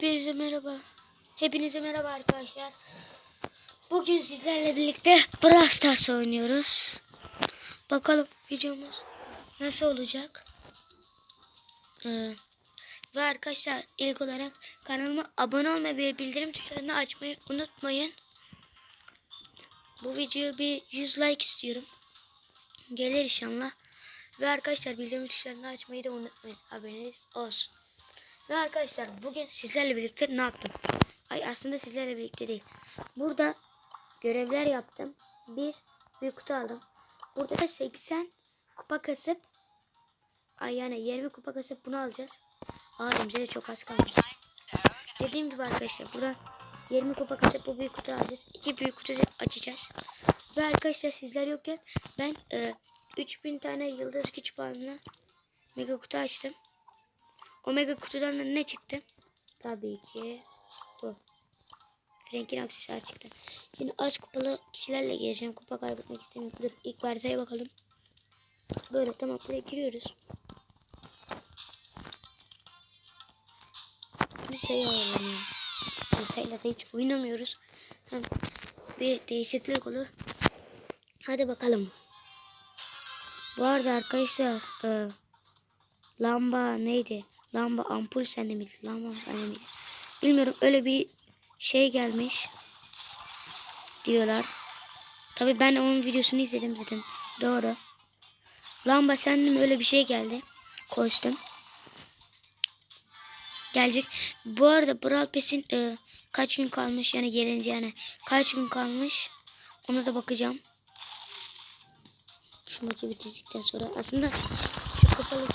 Hepinize merhaba. Hepinize merhaba arkadaşlar. Bugün sizlerle birlikte Brawl Stars oynuyoruz. Bakalım videomuz nasıl olacak. Ee, ve arkadaşlar ilk olarak kanalıma abone olmayı ve bildirim tuşlarını açmayı unutmayın. Bu videoya bir 100 like istiyorum. Gelir inşallah. Ve arkadaşlar bildirim tuşlarını açmayı da unutmayın. Haberiniz olsun. Ve arkadaşlar bugün sizlerle birlikte ne yaptım? Ay aslında sizlerle birlikte değil. Burada görevler yaptım. Bir büyük kutu aldım. Burada da 80 kupa kasıp ay yani 20 kupa kasıp bunu alacağız. Aa elimize de çok az kalmış. Dediğim gibi arkadaşlar burada 20 kupa kasıp bu büyük kutu alacağız. İki büyük kutu açacağız. Ve arkadaşlar sizler yokken ben e, 3000 tane yıldız güç puanına mega kutu açtım. Omega kutudan da ne çıktı? Tabii ki bu. Frank'in aksesuarı çıktı. Şimdi az kupalı kişilerle geleceğim. Kupa kaybetmek istemiyorum. Dur ilk varsaya bakalım. Böyle tamam buraya giriyoruz. Bir şey ayarlanıyor. Detayla da hiç oynamıyoruz. Hem bir değişiklik olur. Hadi bakalım. Bu arada arkadaşlar e, lamba neydi? Lamba ampul sende miydi? Lamba sende miydi? Bilmiyorum öyle bir şey gelmiş. Diyorlar. Tabi ben onun videosunu izledim zaten. Doğru. Lamba sende mi öyle bir şey geldi. Kostüm. Gelecek. Bu arada Brawl Pass'in e, kaç gün kalmış yani gelince yani kaç gün kalmış ona da bakacağım. Şu maçı bitirdikten sonra aslında şu kapalı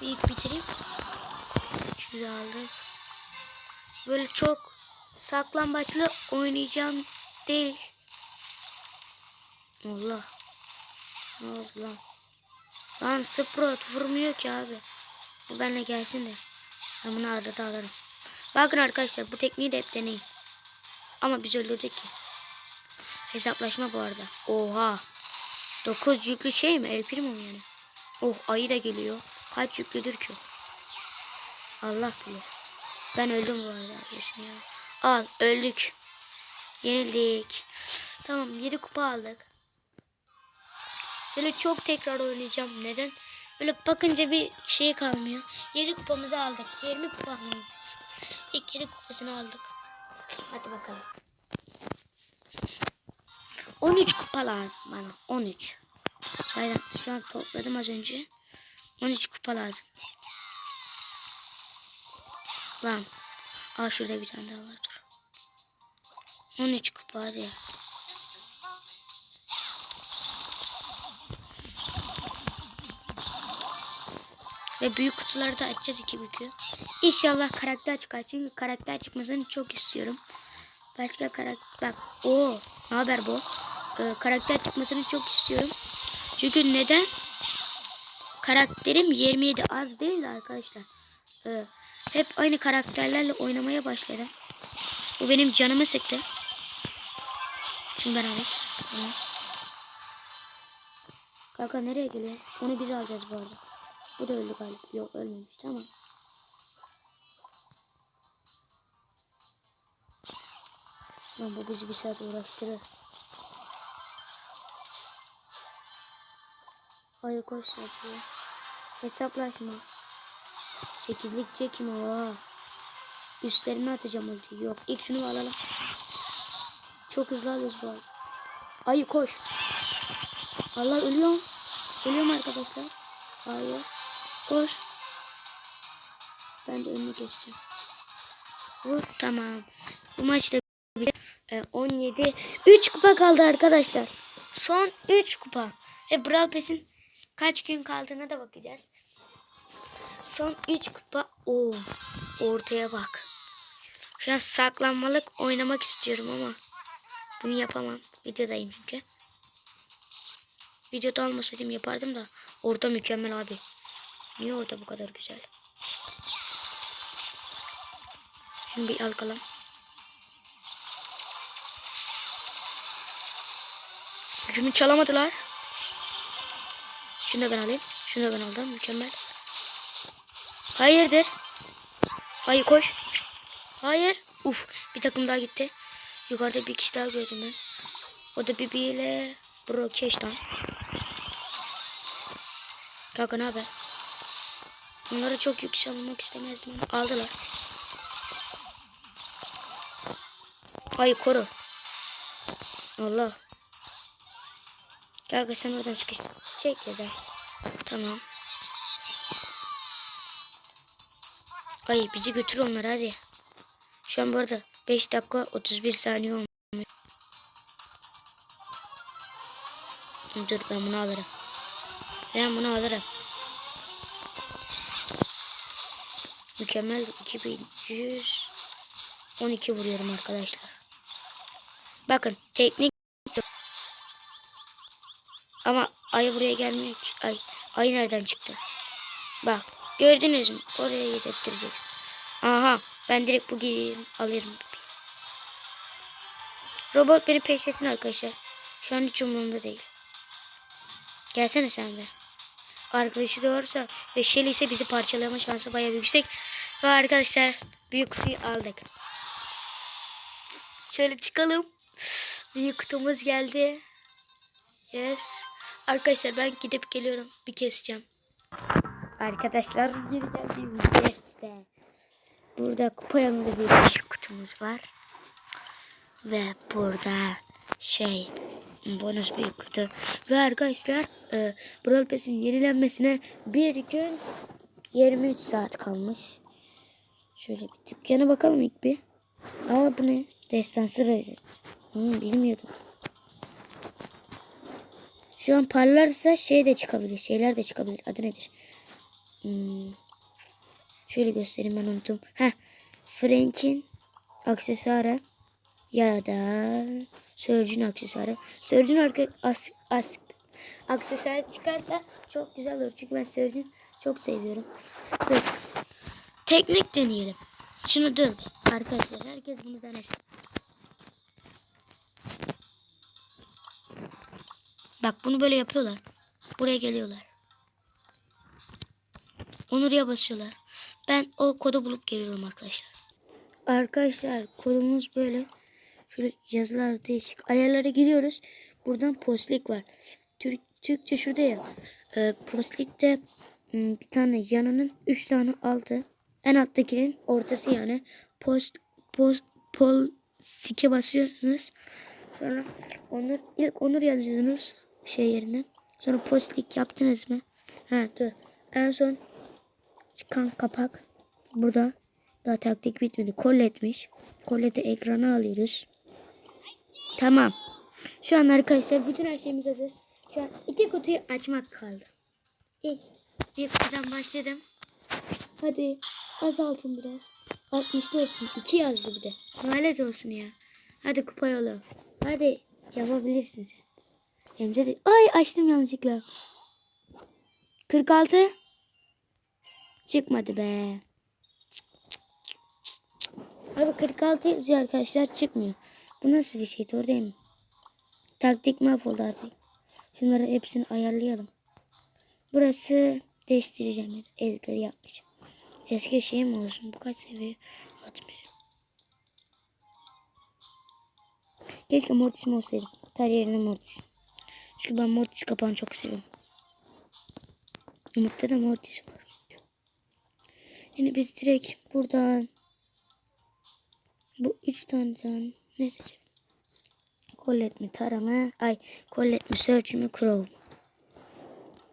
bir bitireyim. Şunu aldık. Böyle çok saklambaçlı oynayacağım değil. Allah. Oldu lan? Sprout vurmuyor ki abi. Bu benimle gelsin de. Ben bunu arada alırım. Bakın arkadaşlar bu tekniği de hep deneyin. Ama biz öldürdük ki. Hesaplaşma bu arada. Oha. 9 yüklü şey mi? El mu yani? Oh ayı da geliyor. Kaç yüklüdür ki? Allah bilir. Ben öldüm bu arada. Kesin ya. Al öldük. Yenildik. Tamam 7 kupa aldık. Böyle çok tekrar oynayacağım. Neden? Böyle bakınca bir şey kalmıyor. 7 kupamızı aldık. 20 kupa lazım. İlk 7 kupasını aldık. Hadi bakalım. 13 kupa lazım bana. 13. Sayın şu an topladım az önce. 13 kupa lazım. Lan. Aa şurada bir tane daha var dur. 13 kupa hadi. Ve büyük kutuları da açacağız iki bükü. İnşallah karakter çıkar. Çünkü karakter çıkmasını çok istiyorum. Başka karakter... Bak. o Ne haber bu? Ee, karakter çıkmasını çok istiyorum. Çünkü neden? Karakterim 27 az değil arkadaşlar. Ee, hep aynı karakterlerle oynamaya başladım. Bu benim canımı sıktı. Şimdi ben alayım. Kanka nereye geliyor? Onu biz alacağız bu arada. Bu da öldü galiba. Yok ölmemiş. Tamam. Lan bu bizi bir saat uğraştırır. Hayır koş yapıyor. Hesaplaşma. Sekizlik çekim o. Üstlerine atacağım ultiyi. Yok ilk şunu alalım. Çok hızlı alıyoruz bu arada. Ayı koş. Allah ölüyorum. Ölüyorum arkadaşlar. Hayır. Koş. Ben de önünü geçeceğim. Vur tamam. Bu maçta e, 17 3 kupa kaldı arkadaşlar. Son 3 kupa. Ve Brawl Pass'in kaç gün kaldığına da bakacağız. Son 3 kupa. Oo, ortaya bak. Şu an saklanmalık oynamak istiyorum ama bunu yapamam. Videodayım çünkü. Videoda olmasaydım yapardım da orada mükemmel abi. Niye orada bu kadar güzel? Şunu bir alkalım. Gücümü çalamadılar. Şunu da ben alayım. Şunu da ben aldım. Mükemmel. Hayırdır? Hayır koş. Hayır. Uf bir takım daha gitti. Yukarıda bir kişi daha gördüm ben. O da Bibi ile Brokeş'tan. Kanka ne haber? Onları çok yükselmek istemezdim ama aldılar. Hayır koru. Allah. Kanka sen oradan çıkıştın. Çek ya da. Tamam. Ay bizi götür onlar hadi. Şu an bu arada 5 dakika 31 saniye olmuş. Dur ben bunu alırım. Ben bunu alırım. Mükemmel 2112 vuruyorum arkadaşlar. Bakın teknik ama ay buraya gelmiyor ki. Ay, ay nereden çıktı? Bak gördünüz mü? Oraya yedirttireceksin. Aha ben direkt bu giyeyim alırım. Robot beni peşlesin arkadaşlar. Şu an hiç umurumda değil. Gelsene sen be. Arkadaşı doğursa ve Shelly ise bizi parçalama şansı bayağı yüksek. Ve arkadaşlar büyük kutuyu aldık. Şöyle çıkalım. Büyük kutumuz geldi. Yes. Arkadaşlar ben gidip geliyorum. Bir keseceğim. Arkadaşlar geri geldim. Yes be. Burada kupa bir kutumuz var. Ve burada şey bonus büyük kutu. Ve arkadaşlar e, Brawl Pass'in yenilenmesine bir gün 23 saat kalmış. Şöyle bir dükkana bakalım ilk bir. Aa bu ne? Destansı rozet. Hmm, bilmiyordum. Şu an parlarsa şey de çıkabilir. Şeyler de çıkabilir. Adı nedir? Hmm. Şöyle göstereyim ben unuttum. Heh. Frank'in aksesuarı ya da Surge'ün aksesuarı. Surge'ün arka as, as, aksesuarı çıkarsa çok güzel olur. Çünkü ben Surge'ün çok seviyorum. Dur. Teknik deneyelim. Şunu dur. Arkadaşlar herkes bunu denesin. Bak bunu böyle yapıyorlar. Buraya geliyorlar. Onur'a basıyorlar. Ben o kodu bulup geliyorum arkadaşlar. Arkadaşlar kodumuz böyle. Şöyle yazılar değişik. Ayarlara gidiyoruz. Buradan postlik var. Türk, Türkçe şurada ya. E, postlikte hmm, bir tane yanının üç tane altı. En alttakinin ortası yani. Post, post, pol, sike basıyorsunuz. Sonra onur, ilk onur yazıyorsunuz şey yerine. Sonra postlik yaptınız mı? Ha dur. En son çıkan kapak burada. Daha taktik bitmedi. Kolletmiş. Kolleti ekrana alıyoruz. Tamam. Şu an arkadaşlar bütün her şeyimiz hazır. Şu an iki kutuyu açmak kaldı. İlk bir kutudan başladım. Hadi azaltın biraz. 64 2 yazdı bir de. Lanet olsun ya. Hadi kupa yolu. Hadi yapabilirsin sen. Emre de... Ay açtım yanlışlıkla. 46. Çıkmadı be. Abi 46 yazıyor arkadaşlar çıkmıyor. Bu nasıl bir şey doğru değil mi? Taktik mahvoldu artık. Şunları hepsini ayarlayalım. Burası değiştireceğim. ya da Edgar'ı yapmayacağım. Eski şey mi olsun? Bu kaç seviye? 60. Keşke Mortis'im olsaydı. Tar yerine Mortis. Çünkü ben Mortis kapağını çok seviyorum. Umut'ta da Mortis var. Yine biz direkt buradan bu üç taneden ne seçelim? Collet mi tarama? Ay Collet mi search mi crow?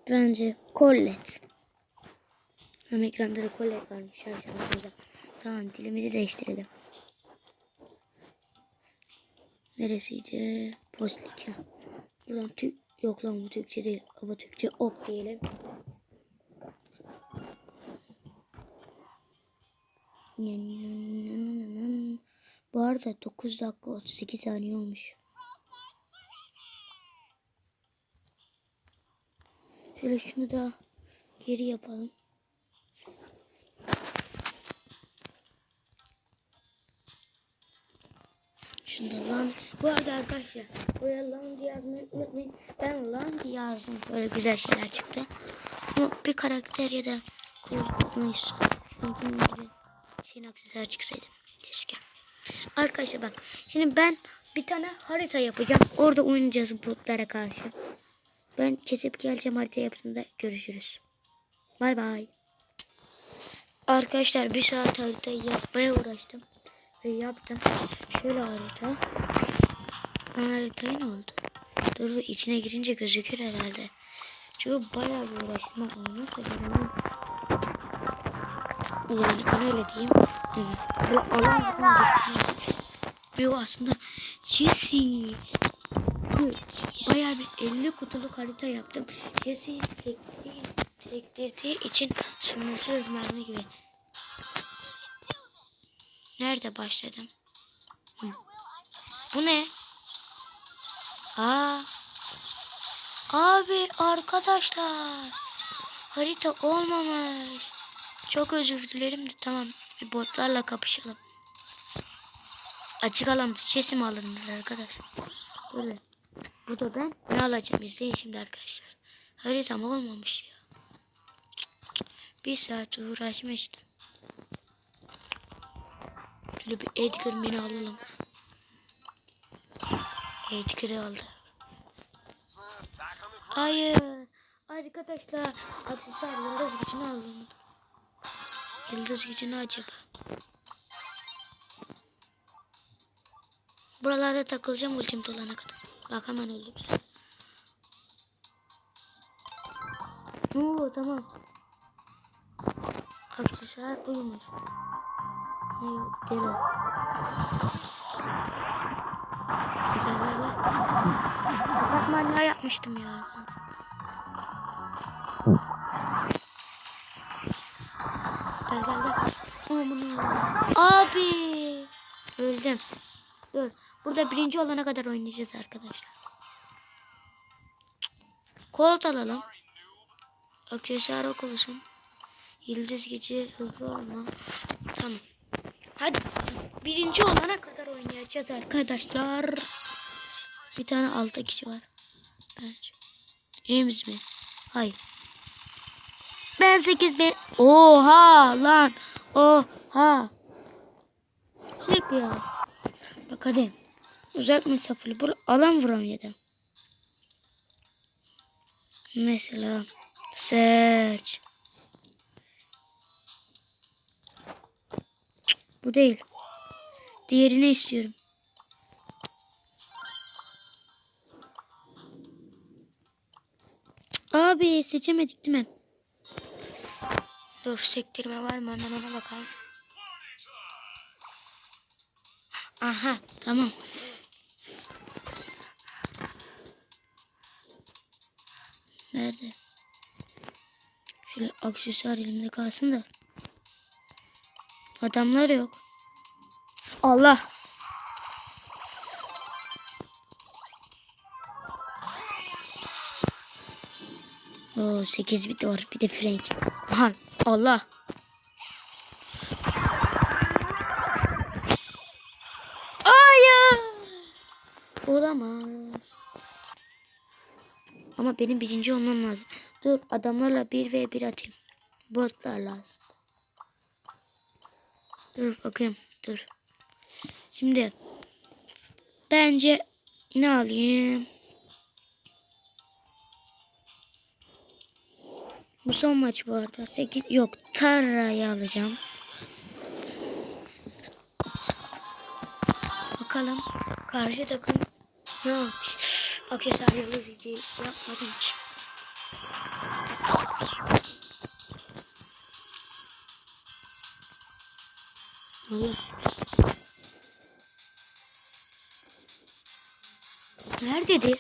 Bence Collet. Hem ekranda da Collet varmış şansımıza. Tamam dilimizi değiştirelim. Neresiydi? Postlik. Buradan Türk yok lan bu Türkçe değil. Ama Türkçe ok diyelim. Bu arada 9 dakika 38 saniye olmuş. Şöyle şunu da geri yapalım. Şunu da lan. Bu arada arkadaşlar buraya lan diye yazmayı unutmayın. Ben lan diye yazdım. Böyle güzel şeyler çıktı. Ama bir karakter ya da kullanmayı istiyorum. Şeyin aksesuar çıksaydı. keşke. Arkadaşlar bak. Şimdi ben bir tane harita yapacağım. Orada oynayacağız botlara karşı. Ben kesip geleceğim harita yapısında görüşürüz. Bay bay. Arkadaşlar bir saat harita yapmaya uğraştım. Ve yaptım. Şöyle harita. Ben haritayı ne oldu? Dur içine girince gözükür herhalde. Çünkü bayağı bir uğraştım. Nasıl? Yani ben öyle diyeyim. Evet. Bu alan Yok aslında Jesse. Bayağı bir 50 kutuluk harita yaptım. Jesse'yi sektirdiği, sektirdiği için sınırsız mermi gibi. Nerede başladım? Hı. Bu ne? Aa. Abi arkadaşlar. Harita olmamış. Çok özür dilerim de tamam. Bir botlarla kapışalım. Açık alanda çesim alınır arkadaş. Böyle. Burada ben ne alacağım izleyin şimdi arkadaşlar. Haritam olmamış ya. Bir saat uğraşmıştım. Şöyle bir Edgar mini alalım. Edgar'ı aldı. Hayır. Arkadaşlar aksesuar yıldız gücünü aldım. Yıldız gücünü acaba. Buralarda takılacağım ultim dolana kadar. Bak hemen öldüm. Oo tamam. Aksesuar uyumuş. Ne yok gel o. Gel gel gel. Bak manyağı yapmıştım ya. Aman Abi. Öldüm. Dur. Burada birinci olana kadar oynayacağız arkadaşlar. Kolt alalım. Aksesuar ok olsun. Yıldız gece hızlı olma. Tamam. Hadi. Birinci olana kadar oynayacağız arkadaşlar. Bir tane altı kişi var. Bence. İyimiz mi? Hayır. Ben sekiz ben. Oha lan. Oha. Sık ya. Bak hadi. Uzak mesafeli. Bur alan vuramıyordu. Mesela. Search. Bu değil. Diğerini istiyorum. Abi seçemedik değil mi? Dur sektirme var mı hemen ona bakalım. Aha tamam. Nerede? Şöyle aksesuar elimde kalsın da. Adamlar yok. Allah. Oo 8 bit var. Bir de Frank. Aha Allah. Ama benim birinci olmam lazım. Dur adamlarla 1 ve 1 atayım. Botlar lazım. Dur bakayım. Dur. Şimdi bence ne alayım? Bu son maç bu arada. 8 yok. Tarra'yı alacağım. Bakalım karşı takım ne yapmış? Aksesuar yıldız iyice yapmadım ki. Oğlum. Nerededir?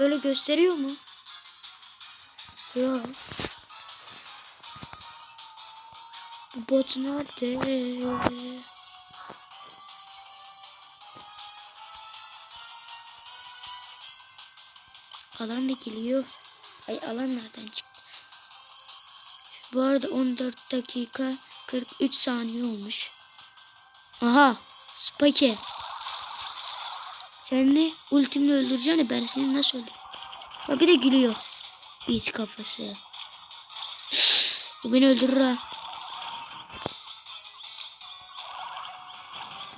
Böyle gösteriyor mu? Yok. Bu bot nerede? Alan da geliyor. Ay alan nereden çıktı? Bu arada 14 dakika 43 saniye olmuş. Aha Spike. Sen ne ultimle öldüreceksin ben seni nasıl öldüreyim? Ha bir de gülüyor. İç kafası. Bu beni öldürür ha.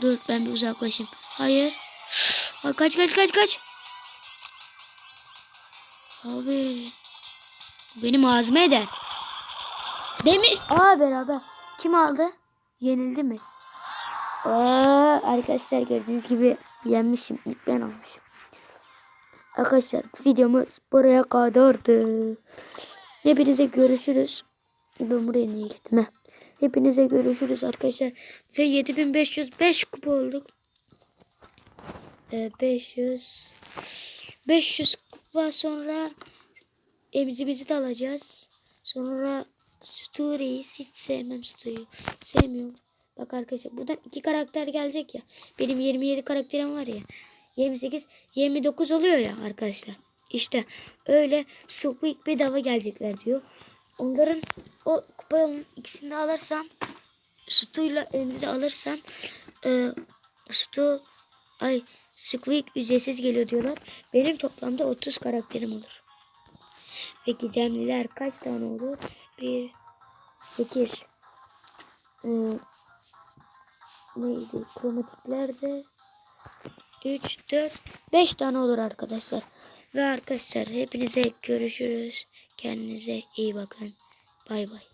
Dur ben bir uzaklaşayım. Hayır. Ay, kaç kaç kaç kaç. Abi. Benim ağzıma eder. Demir. Aa beraber. Kim aldı? Yenildi mi? Aa, arkadaşlar gördüğünüz gibi yenmişim. İlk ben almışım. Arkadaşlar videomuz buraya kadardı. Hepinize görüşürüz. Ben buraya niye gittim? heh. Hepinize görüşürüz arkadaşlar. Ve 7505 kupa olduk. Ee, 500 500 kupa sonra emzimizi de alacağız. Sonra Story'yi hiç sevmem Story'yi. Sevmiyorum. Bak arkadaşlar buradan iki karakter gelecek ya. Benim 27 karakterim var ya. 28, 29 oluyor ya arkadaşlar. İşte öyle Squeak bedava gelecekler diyor. Onların o kupanın ikisini de alırsam Stu'yla Emzi de alırsam e, Stu ay Squeak ücretsiz geliyor diyorlar. Benim toplamda 30 karakterim olur. Ve gizemliler kaç tane olur? 1 8 ee, neydi? Kromatikler de 3 4 5 tane olur arkadaşlar. Ve arkadaşlar hepinize görüşürüz. Kendinize iyi bakın. Bay bay.